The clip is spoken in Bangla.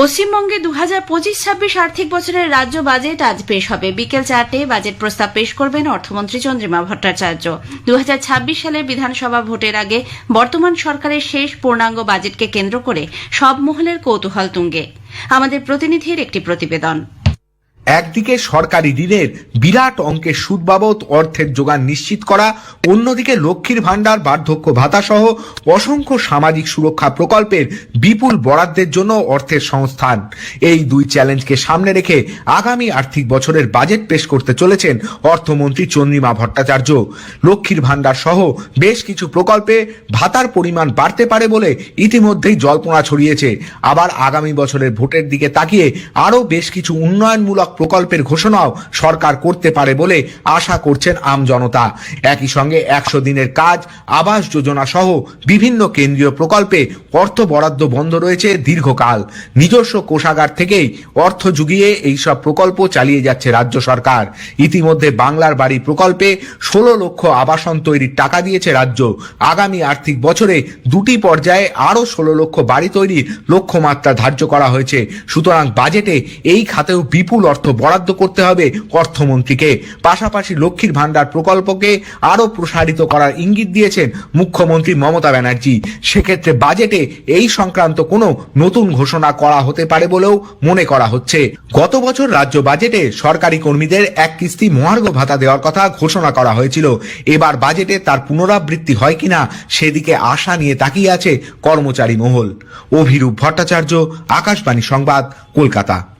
পশ্চিমবঙ্গে দু হাজার পঁচিশ ছাব্বিশ আর্থিক বছরের রাজ্য বাজেট আজ পেশ হবে। বিকেল চারটে বাজেট প্রস্তাব পেশ করবেন অর্থমন্ত্রী চন্দ্রিমা ভট্টাচার্য। দু ছাব্বিশ সালের বিধানসভা ভোটের আগে বর্তমান সরকারের শেষ পূর্ণাঙ্গ বাজেটকে কেন্দ্র করে সব মহলের কৌতূহল তুঙ্গে। আমাদের প্রতিনিধির একটি প্রতিবেদন। একদিকে সরকারি ঋণের বিরাট অঙ্কের সুদ বাবদ অর্থের যোগান নিশ্চিত করা, অন্যদিকে লক্ষ্মীর ভাণ্ডার, বার্ধক্য ভাতা সহ অসংখ্য সামাজিক সুরক্ষা প্রকল্পের বিপুল বরাদ্দের জন্য অর্থের সংস্থান। এই দুই চ্যালেঞ্জকে সামনে রেখে আগামী আর্থিক বছরের বাজেট পেশ করতে চলেছেন অর্থমন্ত্রী চন্দ্রিমা ভট্টাচার্য। লক্ষ্মীর ভাণ্ডার সহ বেশ কিছু প্রকল্পে ভাতার পরিমাণ বাড়তে পারে বলে ইতিমধ্যেই জল্পনা ছড়িয়েছে। আবার আগামী বছরের ভোটের দিকে তাকিয়ে আরও বেশ কিছু উন্নয়নমূলক প্রকল্পের ঘোষণাও সরকার করতে পারে বলে আশা করছেন আম জনতা। একই সঙ্গে একশো দিনের কাজ, আবাস যোজনা সহ বিভিন্ন কেন্দ্রীয় প্রকল্পে অর্থ বরাদ্দ বন্ধ রয়েছে দীর্ঘকাল। নিজস্ব কোষাগার থেকেই অর্থ জুগিয়ে এইসব প্রকল্প চালিয়ে যাচ্ছে রাজ্য সরকার। ইতিমধ্যে বাংলার বাড়ি প্রকল্পে ষোলো লক্ষ আবাসন তৈরির টাকা দিয়েছে রাজ্য। আগামী আর্থিক বছরে দুটি পর্যায়ে আরও ষোলো লক্ষ বাড়ি তৈরির লক্ষ্যমাত্রা ধার্য করা হয়েছে। সুতরাং বাজেটে এই খাতেও বিপুল অর্থ বরাদ্দ করতে হবে অর্থমন্ত্রীকে। পাশাপাশি লক্ষ্মীর ভাণ্ডার প্রকল্পকে আরও প্রসারিত করার ইঙ্গিত দিয়েছেন মুখ্যমন্ত্রী মমতা ব্যানার্জি। সেক্ষেত্রে বাজেটে এই সংক্রান্ত কোনো নতুন ঘোষণা করা হতে পারে বলেও মনে করা হচ্ছে। গত বছর রাজ্য বাজেটে সরকারি কর্মীদের এক কিস্তি মহার্ঘ ভাতা দেওয়ার কথা ঘোষণা করা হয়েছিল। এবার বাজেটে তার পুনরাবৃত্তি হয় কিনা সেদিকে আশা নিয়ে তাকিয়ে আছে কর্মচারী মহল। অভিরূপ ভট্টাচার্য, আকাশবাণী সংবাদ, কলকাতা।